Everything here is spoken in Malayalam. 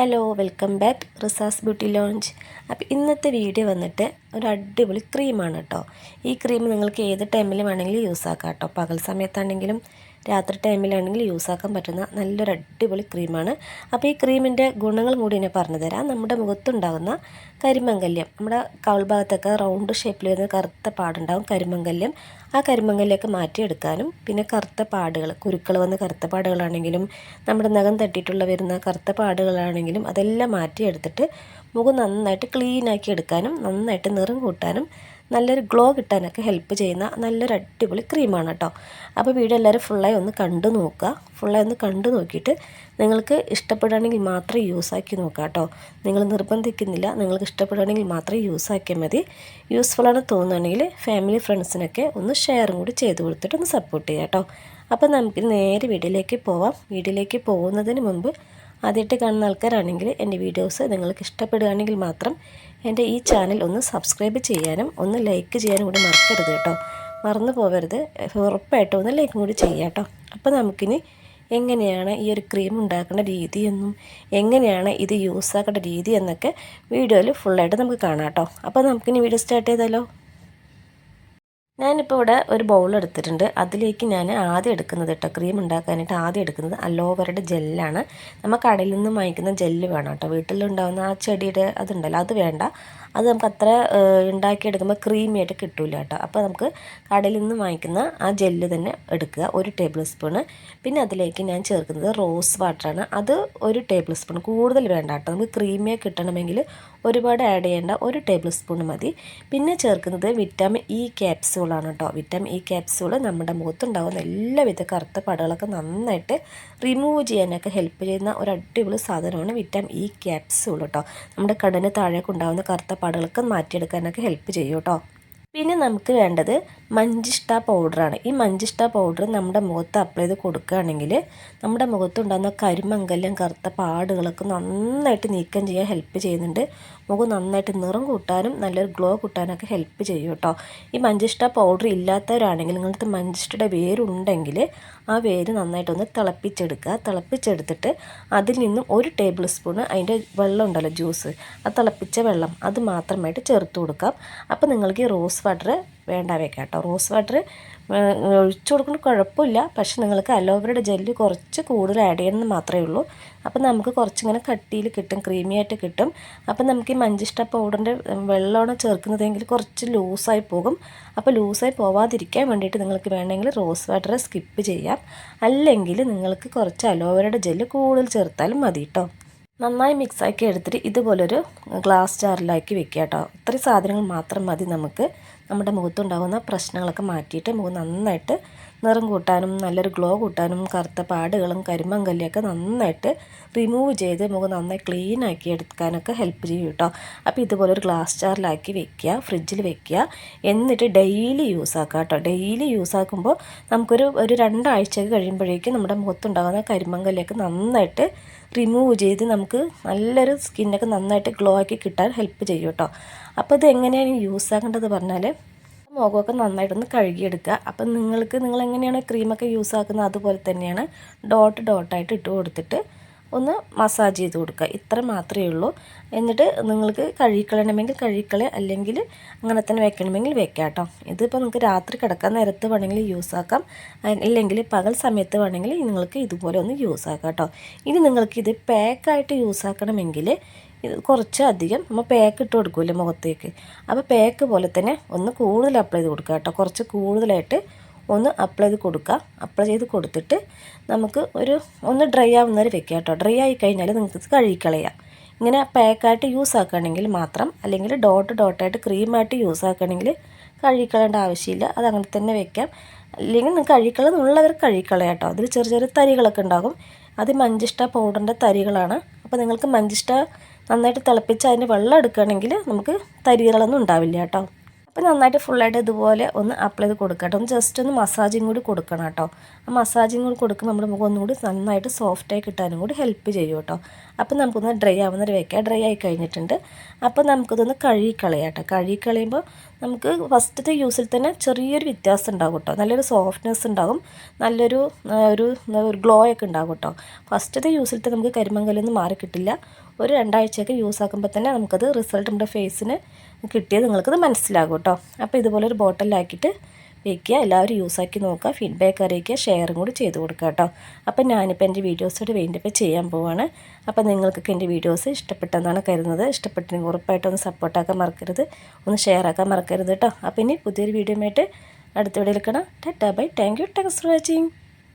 Hello welcome back Rizas beauty lounge അപ്പോൾ ഇന്നത്തെ വീഡിയോ വന്നിട്ട് ഒരു അടിപൊളി ക്രീമാണ് കേട്ടോ. ഈ ക്രീം നിങ്ങൾക്ക് ഏത് ടൈമിലും വേണമെങ്കിലും യൂസ് ആക്കാം കേട്ടോ. പകൽ സമയത്താണെങ്കിലും രാത്രി ടൈമിലാണെങ്കിലും യൂസ് ആക്കാൻ പറ്റുന്ന നല്ലൊരു അടിപൊളി ക്രീമാണ്. അപ്പോൾ ഈ ക്രീമിന്റെ ഗുണങ്ങൾ കൂടി ഞാൻ പറഞ്ഞുതരാം നമ്മുടെ മുഖത്തുണ്ടാകുന്ന കരിമംഗല്യം നമ്മുടെ കവൾ ഭാഗത്തൊക്കെ റൗണ്ട് ഷേപ്പിൽ വരുന്ന കറുത്ത പാടുണ്ടാകും കരിമംഗല്യം. ആ കരിമംഗല്യമൊക്കെ മാറ്റിയെടുക്കാനും പിന്നെ കറുത്ത പാടുകൾ കുരുക്കൾ വന്ന കറുത്ത പാടുകളാണെങ്കിലും നമ്മുടെ നഖം തട്ടിയിട്ടുള്ള വരുന്ന കറുത്ത പാടുകളാണെങ്കിലും അതെല്ലാം മാറ്റിയെടുത്തിട്ട് മുഖം നന്നായിട്ട് ക്ലീൻ ആക്കി എടുക്കാനും നന്നായിട്ട് നിറം കൂട്ടാനും നല്ലൊരു ഗ്ലോ കിട്ടാനൊക്കെ ഹെൽപ്പ് ചെയ്യുന്ന നല്ലൊരു അടിപൊളി ക്രീമാണ് കേട്ടോ അപ്പോൾ വീഡിയോ എല്ലാവരും ഫുള്ളായി ഒന്ന് കണ്ടു നോക്കുക. ഫുള്ളായി ഒന്ന് കണ്ടു നോക്കിയിട്ട് നിങ്ങൾക്ക് ഇഷ്ടപ്പെടുകയാണെങ്കിൽ മാത്രം യൂസ് ആക്കി നോക്കുക കേട്ടോ നിങ്ങൾ നിർബന്ധിക്കുന്നില്ല നിങ്ങൾക്ക് ഇഷ്ടപ്പെടുകയാണെങ്കിൽ മാത്രം യൂസ് ആക്കിയാൽ മതി. യൂസ്ഫുള്ളാണ് തോന്നുകയാണെങ്കിൽ ഫാമിലി ഫ്രണ്ട്സിനൊക്കെ ഒന്ന് ഷെയറും കൂടി ചെയ്ത് കൊടുത്തിട്ട് ഒന്ന് സപ്പോർട്ട് ചെയ്യാം കേട്ടോ അപ്പോൾ നമുക്ക് നേരെ വീഡിയോയിലേക്ക് പോവാം. വീഡിയോയിലേക്ക് പോകുന്നതിന് മുമ്പ് ആദ്യമായിട്ട് കാണുന്ന ആൾക്കാരാണെങ്കിൽ എന്റെ വീഡിയോസ് നിങ്ങൾക്ക് ഇഷ്ടപ്പെടുകയാണെങ്കിൽ മാത്രം എന്റെ ഈ ചാനൽ ഒന്ന് സബ്സ്ക്രൈബ് ചെയ്യാനും ഒന്ന് ലൈക്ക് ചെയ്യാനും കൂടി മറക്കരുത് കേട്ടോ. മറന്നു പോകരുത് ഉറപ്പായിട്ടും ഒന്ന് ലൈക്കും കൂടി ചെയ്യാം കേട്ടോ. അപ്പോൾ നമുക്കിനി എങ്ങനെയാണ് ഈ ഒരു ക്രീം ഉണ്ടാക്കേണ്ട രീതിയെന്നും എങ്ങനെയാണ് ഇത് യൂസ് ആക്കേണ്ട രീതി എന്നൊക്കെ വീഡിയോയിൽ ഫുള്ളായിട്ട് നമുക്ക് കാണാം കേട്ടോ. അപ്പോൾ നമുക്കിനി വീഡിയോ സ്റ്റാർട്ട് ചെയ്താലോ? ഞാനിപ്പോൾ ഇവിടെ ഒരു ബൗൾ എടുത്തിട്ടുണ്ട്. അതിലേക്ക് ഞാൻ ആദ്യം എടുക്കുന്നത് കേട്ടോ ക്രീം ഉണ്ടാക്കാനായിട്ട് ആദ്യം എടുക്കുന്നത് അലോവറയുടെ ജെല്ലാണ് നമ്മൾ കടയിൽ നിന്ന് വാങ്ങിക്കുന്ന ജെല്ല് വേണം കേട്ടോ വീട്ടിലുണ്ടാകുന്ന ആ ചെടിയുടെ അതുണ്ടല്ലോ അത് വേണ്ട. അത് നമുക്ക് അത്ര ഉണ്ടാക്കിയെടുക്കുമ്പോൾ ക്രീമി ആയിട്ട് കിട്ടില്ല കേട്ടോ അപ്പോൾ നമുക്ക് കടയിൽ നിന്ന് വാങ്ങിക്കുന്ന ആ ജെല്ല് തന്നെ എടുക്കുക. ഒരു ടേബിൾ സ്പൂണ് പിന്നെ അതിലേക്ക് ഞാൻ ചേർക്കുന്നത് റോസ് വാട്ടറാണ് അത് ഒരു ടേബിൾ സ്പൂൺ കൂടുതൽ വേണ്ട കേട്ടോ നമുക്ക് ക്രീമിയെ കിട്ടണമെങ്കിൽ ഒരുപാട് ആഡ് ചെയ്യേണ്ട ഒരു ടേബിൾ സ്പൂൺ മതി. പിന്നെ ചേർക്കുന്നത് വിറ്റാമിൻ ഇ ക്യാപ്സ്യൂളാണ് കേട്ടോ വിറ്റാമിൻ ഇ ക്യാപ്സ്യൂൾ നമ്മുടെ മുഖത്തുണ്ടാകുന്ന എല്ലാവിധ കറുത്ത പടകളൊക്കെ നന്നായിട്ട് റിമൂവ് ചെയ്യാനൊക്കെ ഹെൽപ്പ് ചെയ്യുന്ന ഒരു അടിപൊളി സാധനമാണ് വിറ്റാമിൻ ഇ ക്യാപ്സ്യൂൾ കേട്ടോ നമ്മുടെ കടന് താഴേക്ക് ഉണ്ടാകുന്ന കറുത്ത പാടുകളൊക്കെ മാറ്റിയെടുക്കാനൊക്കെ ഹെൽപ്പ് ചെയ്യും കേട്ടോ പിന്നെ നമുക്ക് വേണ്ടത് മഞ്ചിഷ്ട പൗഡറാണ്. ഈ മഞ്ചിഷ്ട പൗഡർ നമ്മുടെ മുഖത്ത് അപ്ലൈ ചെയ്ത് കൊടുക്കുകയാണെങ്കിൽ നമ്മുടെ മുഖത്തുണ്ടാകുന്ന കരിമംഗല്യം കറുത്ത പാടുകളൊക്കെ നന്നായിട്ട് നീക്കം ചെയ്യാൻ ഹെൽപ്പ് ചെയ്യുന്നുണ്ട്. മുഖം നന്നായിട്ട് നിറം കൂട്ടാനും നല്ലൊരു ഗ്ലോ കൂട്ടാനൊക്കെ ഹെൽപ്പ് ചെയ്യും കേട്ടോ. ഈ മഞ്ചിഷ്ട പൗഡർ ഇല്ലാത്തവരാണെങ്കിൽ നിങ്ങളുടെ മഞ്ചിഷ്ടയുടെ വേരുണ്ടെങ്കിൽ ആ വേര് നന്നായിട്ടൊന്ന് തിളപ്പിച്ചെടുക്കുക. തിളപ്പിച്ചെടുത്തിട്ട് അതിൽ നിന്നും ഒരു ടേബിൾ സ്പൂൺ അതിന്റെ വെള്ളം ഉണ്ടല്ലോ ജ്യൂസ് ആ തിളപ്പിച്ച വെള്ളം അത് മാത്രമായിട്ട് ചേർത്ത് കൊടുക്കാം. അപ്പോൾ നിങ്ങൾക്ക് ഈ റോസ് വാട്ടർ വേണ്ട വെക്കാം കേട്ടോ. റോസ് വാട്ടർ ഒഴിച്ചു കൊടുക്കുന്ന കുഴപ്പമില്ല. പക്ഷെ നിങ്ങൾക്ക് അലോവറയുടെ ജെല്ല് കുറച്ച് കൂടുതൽ ആഡ് ചെയ്യണമെന്ന് മാത്രമേ ഉള്ളൂ. അപ്പം നമുക്ക് കുറച്ചിങ്ങനെ കട്ടിയിൽ കിട്ടും ക്രീമി ആയിട്ട് കിട്ടും. അപ്പം നമുക്ക് ഈ മഞ്ചിഷ്ട പൗഡറിന്റെ വെള്ളമാണ് ചേർക്കുന്നതെങ്കിൽ കുറച്ച് ലൂസായി പോകും. അപ്പോൾ ലൂസായി പോവാതിരിക്കാൻ വേണ്ടിയിട്ട് നിങ്ങൾക്ക് വേണമെങ്കിൽ റോസ് വാട്ടർ സ്കിപ്പ് ചെയ്യാം. അല്ലെങ്കിൽ നിങ്ങൾക്ക് കുറച്ച് അലോവറയുടെ ജെല്ല് കൂടുതൽ ചേർത്താലും മതി കേട്ടോ. നന്നായി മിക്സാക്കി എടുത്തിട്ട് ഇതുപോലൊരു ഗ്ലാസ് ജാറിലാക്കി വെക്കുക കേട്ടോ. ഇത്രയും സാധനങ്ങൾ മാത്രം മതി നമുക്ക്. നമ്മുടെ മുഖത്തുണ്ടാകുന്ന പ്രശ്നങ്ങളൊക്കെ മാറ്റിയിട്ട് മുഖം നന്നായിട്ട് നിറം കൂട്ടാനും നല്ലൊരു ഗ്ലോ കൂട്ടാനും കറുത്ത പാടുകളും കരിമങ്കല്ലിയൊക്കെ നന്നായിട്ട് റിമൂവ് ചെയ്ത് മുഖം നന്നായി ക്ലീൻ ആക്കി എടുക്കാനൊക്കെ ഹെൽപ്പ് ചെയ്യും കേട്ടോ. അപ്പോൾ ഇതുപോലെ ഒരു ഗ്ലാസ് ജാറിലാക്കി വെക്കുക ഫ്രിഡ്ജിൽ വെക്കുക. എന്നിട്ട് ഡെയിലി യൂസ് ആക്കുക കേട്ടോ. ഡെയിലി യൂസ് ആക്കുമ്പോൾ നമുക്കൊരു ഒരു രണ്ടാഴ്ചയൊക്കെ കഴിയുമ്പോഴേക്കും നമ്മുടെ മുഖത്തുണ്ടാകുന്ന കരിമങ്കല്ലിയൊക്കെ നന്നായിട്ട് റിമൂവ് ചെയ്ത് നമുക്ക് നല്ലൊരു സ്കിന്നൊക്കെ നന്നായിട്ട് ഗ്ലോ ആക്കി കിട്ടാൻ ഹെൽപ്പ് ചെയ്യും കേട്ടോ. അപ്പോൾ ഇത് എങ്ങനെയാണ് യൂസ് ആക്കേണ്ടത് പറഞ്ഞാൽ മുഖമൊക്കെ നന്നായിട്ടൊന്ന് കഴുകിയെടുക്കുക. അപ്പം നിങ്ങൾക്ക് നിങ്ങൾ എങ്ങനെയാണ് ക്രീമൊക്കെ യൂസ് ആക്കുന്നത്? അതുപോലെ തന്നെയാണ് ഡോട്ട് ഡോട്ടായിട്ട് ഇട്ട് കൊടുത്തിട്ട് ഒന്ന് മസാജ് ചെയ്ത് കൊടുക്കുക. ഇത്ര മാത്രമേ ഉള്ളൂ. എന്നിട്ട് നിങ്ങൾക്ക് കഴുകിക്കളയണമെങ്കിൽ കഴുകിക്കളെ അല്ലെങ്കിൽ അങ്ങനെ തന്നെ വെക്കണമെങ്കിൽ വെക്കാം കേട്ടോ. ഇതിപ്പോൾ നിങ്ങൾക്ക് രാത്രി കിടക്കാൻ നേരത്ത് വേണമെങ്കിൽ യൂസ് ആക്കാം. ഇല്ലെങ്കിൽ പകൽ സമയത്ത് വേണമെങ്കിൽ നിങ്ങൾക്ക് ഇതുപോലെ ഒന്ന് യൂസ് ആക്കാം കേട്ടോ. ഇനി നിങ്ങൾക്ക് ഇത് പാക്കായിട്ട് യൂസ് ആക്കണമെങ്കിൽ ഇത് കുറച്ച് അധികം നമ്മൾ പാക്ക് ഇട്ട് കൊടുക്കുമല്ലോ മുഖത്തേക്ക്. അപ്പോൾ പാക്ക് പോലെ തന്നെ ഒന്ന് കൂടുതൽ അപ്ലൈ ചെയ്ത് കൊടുക്കുക കേട്ടോ. കുറച്ച് കൂടുതലായിട്ട് ഒന്ന് അപ്ലൈ ചെയ്ത് കൊടുക്കുക. അപ്ലൈ ചെയ്ത് കൊടുത്തിട്ട് നമുക്ക് ഒരു ഒന്ന് ഡ്രൈ ആവുന്ന വരെ വെക്കുക കേട്ടോ. ഡ്രൈ ആയി കഴിഞ്ഞാൽ നിങ്ങൾക്ക് കഴുകിക്കളയാം ഇങ്ങനെ പാക്കായിട്ട് യൂസ് ആക്കുകയാണെങ്കിൽ മാത്രം അല്ലെങ്കിൽ ഡോട്ട് ഡോട്ടായിട്ട് ക്രീമായിട്ട് യൂസ് ആക്കുകയാണെങ്കിൽ കഴുകിക്കളയേണ്ട ആവശ്യമില്ല. അത് അങ്ങനെ തന്നെ വെക്കാം. അല്ലെങ്കിൽ നിങ്ങൾക്ക് കഴുകിക്കളെന്നുള്ളവർ കഴുകിക്കളയാം കേട്ടോ. അതിൽ ചെറിയ ചെറിയ തരികളൊക്കെ ഉണ്ടാകും. അത് മഞ്ചിഷ്ട പൗഡറിന്റെ തരികളാണ്. അപ്പോൾ നിങ്ങൾക്ക് മഞ്ചിഷ്ട നന്നായിട്ട് തിളപ്പിച്ച് അതിന്റെ വെള്ളം എടുക്കുകയാണെങ്കിൽ നമുക്ക് തരികളൊന്നും ഉണ്ടാവില്ല കേട്ടോ. അപ്പോൾ നന്നായിട്ട് ഫുള്ളായിട്ട് ഇതുപോലെ ഒന്ന് അപ്ലൈ ചെയ്ത് കൊടുക്കുക ഒന്ന് ജസ്റ്റ് ഒന്ന് മസാജിങ് കൂടി കൊടുക്കണം കേട്ടോ. ആ മസാജിങ് കൂടി കൊടുക്കുമ്പോൾ നമ്മുടെ മുഖം ഒന്നുകൂടി നന്നായിട്ട് സോഫ്റ്റായി കിട്ടാനും കൂടി ഹെൽപ്പ് ചെയ്യും കേട്ടോ. അപ്പോൾ നമുക്കൊന്ന് ഡ്രൈ ആവുന്നവരെ വയ്ക്കുക ഡ്രൈ ആയി കഴിഞ്ഞിട്ടുണ്ട്. അപ്പോൾ നമുക്കിതൊന്ന് കഴുകിക്കളയാം കേട്ടോ. കഴുകിക്കളയുമ്പോൾ നമുക്ക് ഫസ്റ്റത്തെ യൂസിൽ തന്നെ ചെറിയൊരു വ്യത്യാസം ഉണ്ടാകും കേട്ടോ. നല്ലൊരു സോഫ്റ്റ്നെസ് ഉണ്ടാകും നല്ലൊരു ഒരു ഒരു ഗ്ലോ ഒക്കെ ഉണ്ടാകും കേട്ടോ. ഫസ്റ്റത്തെ യൂസിൽ തന്നെ നമുക്ക് കരിമങ്കലൊന്നും മാറി കിട്ടില്ല ഒരു രണ്ടാഴ്ചയൊക്കെ യൂസ് ആക്കുമ്പോൾ തന്നെ നമുക്കത് റിസൾട്ട് നമ്മുടെ ഫേസിന് കിട്ടിയത് നിങ്ങൾക്കത് മനസ്സിലാകും കേട്ടോ. അപ്പോൾ ഇതുപോലൊരു ബോട്ടിലാക്കിയിട്ട് വയ്ക്കുക എല്ലാവരും യൂസാക്കി നോക്കുക ഫീഡ്ബാക്ക് അറിയിക്കുക ഷെയറും കൂടി ചെയ്ത് കൊടുക്കുക കേട്ടോ. അപ്പോൾ ഞാനിപ്പോൾ എന്റെ വീഡിയോസോട് വേണ്ടിയപ്പോൾ ചെയ്യാൻ പോവാണ്. അപ്പോൾ നിങ്ങൾക്കൊക്കെ എന്റെ വീഡിയോസ് ഇഷ്ടപ്പെട്ടെന്നാണ് കരുതുന്നത്. ഇഷ്ടപ്പെട്ടെങ്കിൽ ഉറപ്പായിട്ടും ഒന്ന് സപ്പോർട്ടാക്കാൻ മറക്കരുത്. ഒന്ന് ഷെയർ ആക്കാൻ മറക്കരുത് കേട്ടോ. അപ്പോൾ ഇനി പുതിയൊരു വീഡിയോ ആയിട്ട് അടുത്ത വീഡിയോയിൽ കാണാം. Tata bye thank you thanks for watching